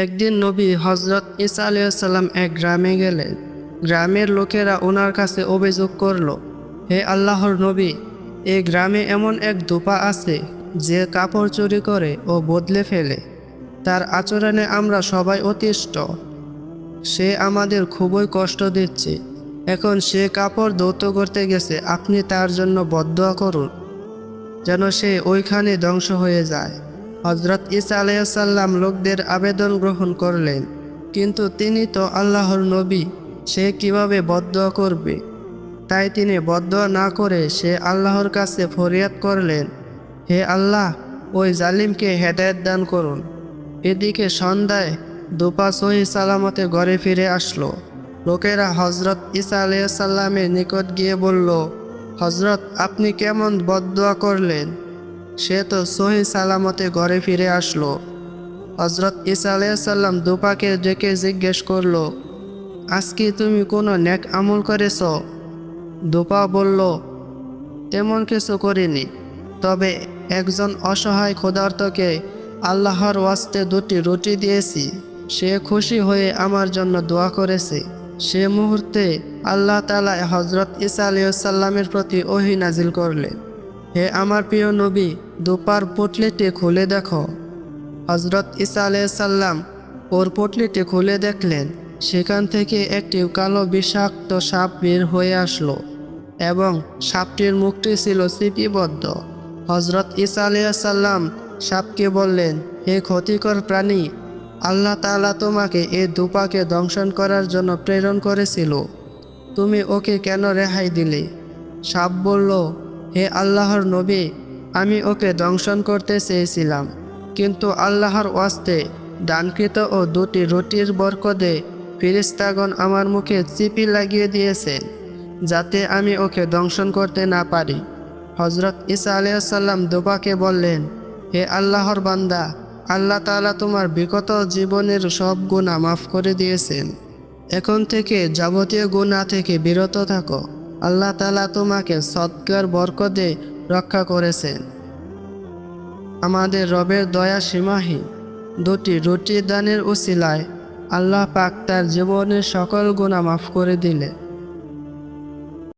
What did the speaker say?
একদিন নবী হজরত ইসা আলিয়াল্লাম এক গ্রামে গেলেন গ্রামের লোকেরা ওনার কাছে অভিযোগ করল, হে আল্লাহর নবী এই গ্রামে এমন এক দোপা আছে যে কাপড় চুরি করে ও বদলে ফেলে। তার আচরণে আমরা সবাই অতিষ্ঠ। সে আমাদের খুবই কষ্ট দিচ্ছে। এখন সে কাপড় দৌত করতে গেছে, আপনি তার জন্য বদয়া করুন, যেন সে ওইখানে ধ্বংস হয়ে যায়। হজরত ইসা আলাইসাল্লাম লোকদের আবেদন গ্রহণ করলেন। কিন্তু তিনি তো আল্লাহর নবী, সে কীভাবে বদ্ধ করবে? তাই তিনি বদয়া না করে সে আল্লাহর কাছে ফরিয়াদ করলেন, হে আল্লাহ, ওই জালিমকে হেদায়ত দান করুন। এদিকে সন্ধ্যায় দুপা সহি সালামতে ঘরে ফিরে আসলো। লোকেরা হজরত ইসা আলাইসাল্লামের নিকট গিয়ে বলল হজরত আপনি কেমন বদয়া করলেন? সে তো সহি সালামতে ঘরে ফিরে আসলো। হজরত ইসা আলাইসাল্লাম দুপাকে ডেকে জিজ্ঞেস করল, আজকে তুমি কোনো নেক আমল করেছ? দুপা বলল, তেমন কিছু করিনি। তবে একজন অসহায় ক্ষুধার্তকে আল্লাহর ওয়াস্তে দুটি রুটি দিয়েছি। সে খুশি হয়ে আমার জন্য দোয়া করেছে। সে মুহূর্তে আল্লাহ তালা হজরত ইসা আলিয়াল্লামের প্রতি ওহি নাজিল করলেন। হে আমার প্রিয় নবী, দুপার পুটলিটি খুলে দেখো। হজরত ইসা আলাইসাল্লাম ওর পুটলিটি খুলে দেখলেন। সেখান থেকে একটি কালো বিষাক্ত সাপ বের হয়ে আসলো এবং সাপটির মুখটি ছিল স্মৃতিবদ্ধ হজরত ইসা আলিয়াল্লাম সাপকে বললেন, হে ক্ষতিকর প্রাণী, আল্লাহ তাআলা তোমাকে এই দুপাকে দংশন করার জন্য প্রেরণ করেছিল। তুমি ওকে কেন রেহাই দিলে? সাপ বলল হে আল্লাহর নবী, আমি ওকে দংশন করতে চেয়েছিলাম। কিন্তু আল্লাহর ওয়াস্তে দানকৃত ও দুটি রুটির বরকদে ফিরিস্তাগণ আমার মুখে চিপি লাগিয়ে দিয়েছেন যাতে আমি ওকে দংশন করতে না পারি। হজরত ইসা আলিয়াল্লাম দুপাকে বললেন, হে আল্লাহর বান্দা, আল্লাহ তাআলা তোমার বিগত জীবনের সব গুণা মাফ করে দিয়েছেন। এখন থেকে যাবতীয় গুণা থেকে বিরত থাকো। আল্লাহ তালা তোমাকে সৎকার বরকতে রক্ষা করেছেন। আমাদের রবের দয়া সীমাহী দুটি রুটি দানের উসিলায় আল্লাহ পাক তার জীবনের সকল গুণা মাফ করে দিলেন।